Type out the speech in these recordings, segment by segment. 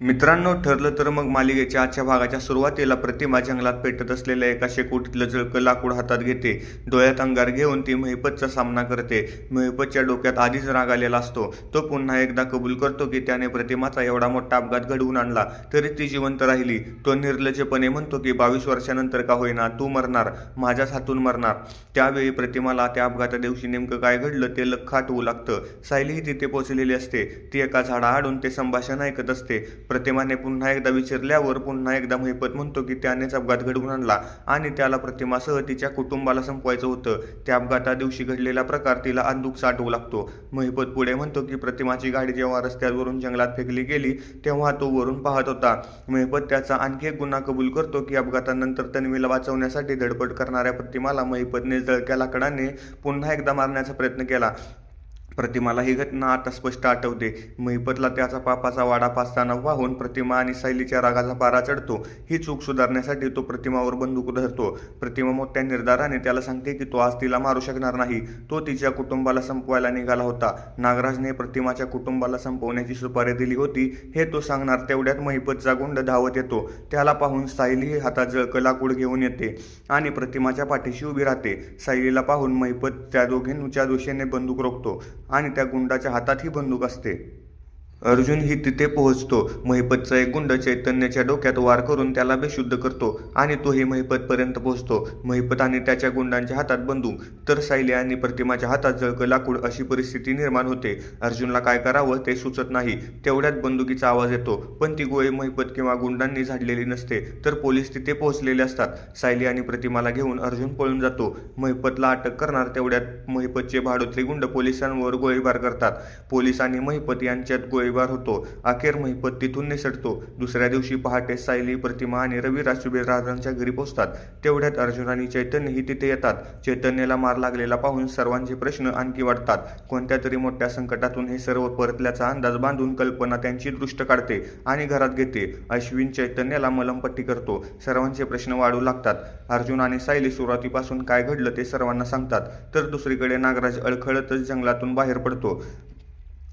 मित्रांनो ठरलं तर मग मालिकेच्या आजच्या भागाच्या सुरुवातीला प्रतिमा जंगलात पेटत असलेल्या एका शेकोटीतलं जळकं लाकूड हातात घेते. डोळ्यात अंगार घेऊन ती महिपतचा सामना करते. महिपतच्या डोक्यात आधीच राग आलेला असतो. तो पुन्हा एकदा कबूल करतो की त्याने प्रतिमाचा एवढा मोठा अपघात घडवून आणला तरी ती जिवंत राहिली. तो निर्लज्जपणे म्हणतो की बावीस वर्षानंतर का होईना तू मरणार माझ्याच हातून मरणार. त्यावेळी प्रतिमाला त्या अपघाता दिवशी नेमकं काय घडलं ते लख होऊ लागतं. सायलीही तिथे पोचलेली असते. ती एका झाडाआडून ते संभाषण ऐकत असते. प्रतिमाने पुन्हा एकदा विचारल्यावर पुन्हा एकदा महिपत म्हणतो की त्यानेच अपघात घडवून आणला आणि त्याला प्रतिमासह तिच्या कुटुंबाला संपवायचं होतं. त्या अपघाता दिवशी घडलेला प्रकार तिला अंदूक साठवू लागतो. महिपत पुढे म्हणतो की प्रतिमाची गाडी जेव्हा रस्त्यावरून जंगलात फेकली गेली तेव्हा तो वरून पाहत होता. महिपत त्याचा आणखी एक गुन्हा कबूल करतो की अपघातानंतर तन्वीला वाचवण्यासाठी धडपड करणाऱ्या प्रतिमाला महिपतने जळक्या लाकडाने पुन्हा एकदा मारण्याचा प्रयत्न केला. प्रतिमाला ही घटना आता स्पष्ट आठवते. महिपतला त्याचा पापाचा वाडा पाचताना वाहून प्रतिमा आणि सायलीच्या रागाचा पारा चढतो. ही चूक सुधारण्यासाठी तो प्रतिमावर बंदूक धरतो. प्रतिमा मोठ्या निर्धाराने त्याला सांगते की तो आज तिला मारू शकणार नाही. तो तिच्या कुटुंबाला संपवायला निघाला होता. नागराजने प्रतिमाच्या कुटुंबाला संपवण्याची सुपारी दिली होती. हे तो सांगणार तेवढ्यात महिपतचा गुंड धावत येतो. त्याला पाहून सायली हातात जळकं लाकूड घेऊन येते आणि प्रतिमाच्या पाठीशी उभी राहते. सायलीला पाहून महिपत त्या दोघींच्या दिशेने बंदूक रोखतो. आणि त्या गुंडाच्या हातातही बंदूक असते. अर्जुन ही तिथे पोहोचतो. महिपतचा एक गुंड चैतन्याच्या डोक्यात वार करून त्याला बेशुद्ध करतो आणि तोही महिपतपर्यंत पोहोचतो. महिपत आणि त्याच्या गुंडांच्या हातात बंदूक तर सायली आणि प्रतिमाच्या हातात जळकं लाकूड अशी परिस्थिती निर्माण होते. अर्जुनला काय करावं ते सुचत नाही. तेवढ्यात बंदुकीचा आवाज येतो. पण ती गोळी महिपत किंवा गुंडांनी झाडलेली नसते तर पोलीस तिथे पोहोचलेले असतात. सायली आणि प्रतिमाला घेऊन अर्जुन पळून जातो. महिपतला अटक करणार तेवढ्यात महिपतचे भाडोत्री गुंड पोलिसांवर गोळीबार करतात. पोलीस आणि महिपत यांच्यात गोळीबार होतो. अखेर महिपत तिथून निसटतो. दुसऱ्या दिवशी पहाटे सायली प्रतिमा आणि रविराज सुभेदारांच्या घरी पोहोचतात. तेवढ्यात अर्जुन आणि चैतन्यही तिथे येतात. चैतन्याला मार लागलेला पाहून सर्वांचे प्रश्न आणखी वाढतात. कोणत्या तरी मोठ्या संकटातून हे सर्व परतल्याचा अंदाज बांधून कल्पना त्यांची दृष्ट काढते आणि घरात घेते. अश्विन चैतन्याला मलमपट्टी करतो. सर्वांचे प्रश्न वाढू लागतात. अर्जुन आणि सायली सुरुवातीपासून काय घडलं ते सर्वांना सांगतात. तर दुसरीकडे नागराज अडखळतच जंगलातून बाहेर पडतो.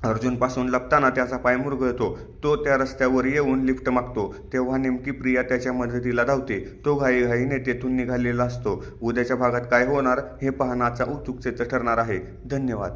अर्जुनपासून लपताना त्याचा पाय मुरगळतो. तो त्या रस्त्यावर येऊन लिफ्ट मागतो. तेव्हा नेमकी प्रिया त्याच्या मदतीला धावते. तो घाईघाईने तेथून निघालेला असतो. उद्याच्या भागात काय होणार हे पाहण्याचा उत्सुकतेचं ठरणार आहे. धन्यवाद.